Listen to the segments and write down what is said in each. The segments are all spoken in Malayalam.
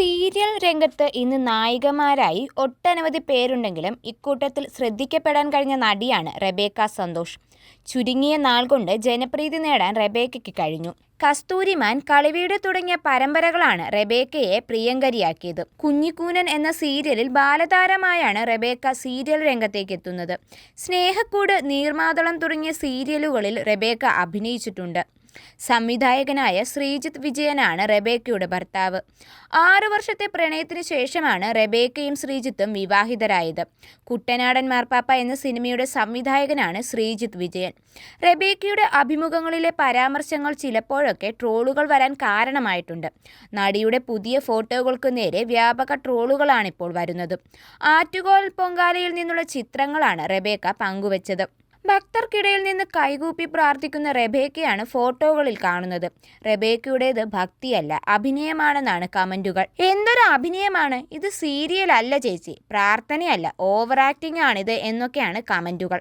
സീരിയൽ രംഗത്ത് ഇന്ന് നായികമാരായി ഒട്ടനവധി പേരുണ്ടെങ്കിലും ഇക്കൂട്ടത്തിൽ ശ്രദ്ധിക്കപ്പെടാൻ കഴിഞ്ഞ നടിയാണ് റെബേക്ക സന്തോഷ്. ചുരുങ്ങിയ നാൾ കൊണ്ട് ജനപ്രീതി നേടാൻ റെബേക്കയ്ക്ക് കഴിഞ്ഞു. കസ്തൂരിമാൻ, കളിവീട് തുടങ്ങിയ പരമ്പരകളാണ് റെബേക്കയെ പ്രിയങ്കരിയാക്കിയത്. കുഞ്ഞിക്കൂനൻ എന്ന സീരിയലിൽ ബാലതാരമായാണ് റെബേക്ക സീരിയൽ രംഗത്തേക്ക് എത്തുന്നത് സ്നേഹക്കൂട്, നീർമാതളം തുടങ്ങിയ സീരിയലുകളിൽ റെബേക്ക അഭിനയിച്ചിട്ടുണ്ട്. സംവിധായകനായ ശ്രീജിത്ത് വിജയനാണ് റെബേക്കയുടെ ഭർത്താവ്. ആറു വർഷത്തെ പ്രണയത്തിന് ശേഷമാണ് റെബേക്കയും ശ്രീജിത്തും വിവാഹിതരായത്. കുട്ടനാടൻ മാർപ്പാപ്പ എന്ന സിനിമയുടെ സംവിധായകനാണ് ശ്രീജിത്ത് വിജയൻ. റെബേക്കയുടെ അഭിമുഖങ്ങളിലെ പരാമർശങ്ങൾ ചിലപ്പോഴൊക്കെ ട്രോളുകൾ വരാൻ കാരണമായിട്ടുണ്ട്. നടിയുടെ പുതിയ ഫോട്ടോകൾക്ക് നേരെ വ്യാപക ട്രോളുകളാണിപ്പോൾ വരുന്നത്. ആറ്റുകോൽ പൊങ്കാലയിൽ നിന്നുള്ള ചിത്രങ്ങളാണ് റെബേക്ക പങ്കുവച്ചത്. ഭക്തർക്കിടയിൽ നിന്ന് കൈകൂപ്പി പ്രാർത്ഥിക്കുന്ന റെബേക്കയാണ് ഫോട്ടോകളിൽ കാണുന്നത്. റെബേക്കയുടേത് ഭക്തിയല്ല, അഭിനയമാണെന്നാണ് കമന്റുകൾ. എന്തൊരു അഭിനയമാണ്, ഇത് സീരിയൽ അല്ല ചേച്ചി, പ്രാർത്ഥനയല്ല, ഓവർ ആക്ടിങ് ആണിത് എന്നൊക്കെയാണ് കമന്റുകൾ.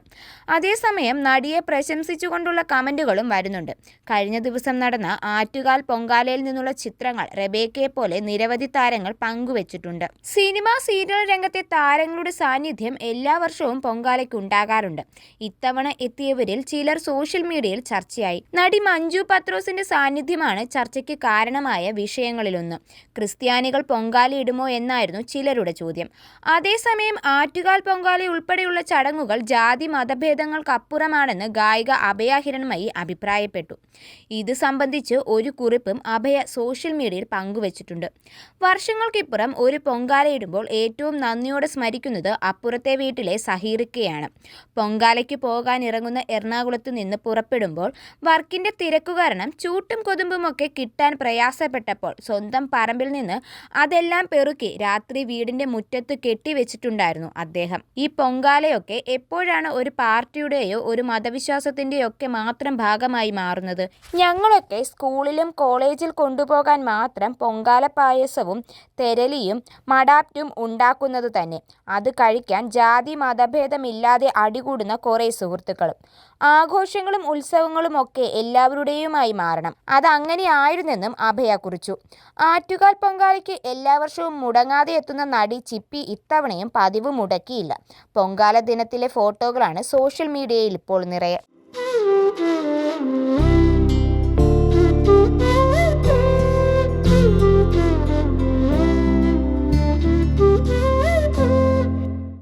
അതേസമയം നടിയെ പ്രശംസിച്ചുകൊണ്ടുള്ള കമന്റുകളും വരുന്നുണ്ട്. കഴിഞ്ഞ ദിവസം നടന്ന ആറ്റുകാൽ പൊങ്കാലയിൽ നിന്നുള്ള ചിത്രങ്ങൾ റെബേക്കയെ പോലെ നിരവധി താരങ്ങൾ പങ്കുവച്ചിട്ടുണ്ട്. സിനിമ, സീരിയൽ രംഗത്തെ താരങ്ങളുടെ സാന്നിധ്യം എല്ലാ വർഷവും പൊങ്കാലയ്ക്കുണ്ടാകാറുണ്ട്. ഇത്തവണ എത്തിയവരിൽ ചിലർ സോഷ്യൽ മീഡിയയിൽ ചർച്ചയായി. നടി മഞ്ജു പത്രോസിന്റെ സാന്നിധ്യമാണ് ചർച്ചയ്ക്ക് കാരണമായ വിഷയങ്ങളിലൊന്ന്. ക്രിസ്ത്യാനികൾ പൊങ്കാലയിടുമോ എന്നായിരുന്നു ചിലരുടെ ചോദ്യം. അതേസമയം ആറ്റുകാൽ പൊങ്കാല ഉൾപ്പെടെയുള്ള ചടങ്ങുകൾ ജാതി മതഭേദങ്ങൾക്കപ്പുറമാണെന്ന് ഗായിക അഭയ ഹിരൺമയി അഭിപ്രായപ്പെട്ടു. ഇത് സംബന്ധിച്ച് ഒരു കുറിപ്പും അഭയ സോഷ്യൽ മീഡിയയിൽ പങ്കുവച്ചിട്ടുണ്ട്. വർഷങ്ങൾക്കിപ്പുറം ഒരു പൊങ്കാലയിടുമ്പോൾ ഏറ്റവും നന്ദിയോടെ സ്മരിക്കുന്നത് അപ്പുറത്തെ വീട്ടിലെ സഹീറിക്കയാണ് പൊങ്കാലയ്ക്ക് പോകാനിറങ്ങുന്ന എറണാകുളത്ത് നിന്ന് പുറപ്പെടുമ്പോൾ വർക്കിന്റെ തിരക്കു കാരണം ചൂട്ടും കൊതുമ്പുമൊക്കെ കിട്ടാൻ പ്രയാസപ്പെട്ടപ്പോൾ സ്വന്തം പറമ്പിൽ നിന്ന് അതെല്ലാം പെറുക്കി രാത്രി വീടിന്റെ മുറ്റത്ത് കെട്ടിവെച്ചിട്ടുണ്ടായിരുന്നു അദ്ദേഹം. ഈ പൊങ്കാലയൊക്കെ എപ്പോഴാണ് ഒരു പാർട്ടിയുടെയോ ഒരു മതവിശ്വാസത്തിന്റെയൊക്കെ മാത്രം ഭാഗമായി മാറുന്നത്. ഞങ്ങളൊക്കെ സ്കൂളിലും കോളേജിൽ കൊണ്ടുപോകാൻ മാത്രം പൊങ്കാല പായസവും തെരലിയും മഡാപ്റ്റും ഉണ്ടാക്കുന്നത് തന്നെ. അത് കഴിക്കാൻ ജാതി മതഭേദമില്ലാതെ അടികൂടുന്ന കുറെ സുഹൃത്തുക്കളും. ആഘോഷങ്ങളും ഉത്സവങ്ങളും ഒക്കെ എല്ലാവരുടെയുമായി മാറണം. അതങ്ങനെയായിരുന്നെന്നും അഭയ കുറിച്ചു. ആറ്റുകാൽ പൊങ്കാലയ്ക്ക് എല്ലാ വർഷവും മുടങ്ങാതെ എത്തുന്ന നടി ചിപ്പി ഇത്തവണയും പതിവ് മുടക്കിയില്ല. പൊങ്കാല ദിനത്തിലെ ഫോട്ടോകളാണ് സോഷ്യൽ മീഡിയയിൽ ഇപ്പോൾ നിറയെ.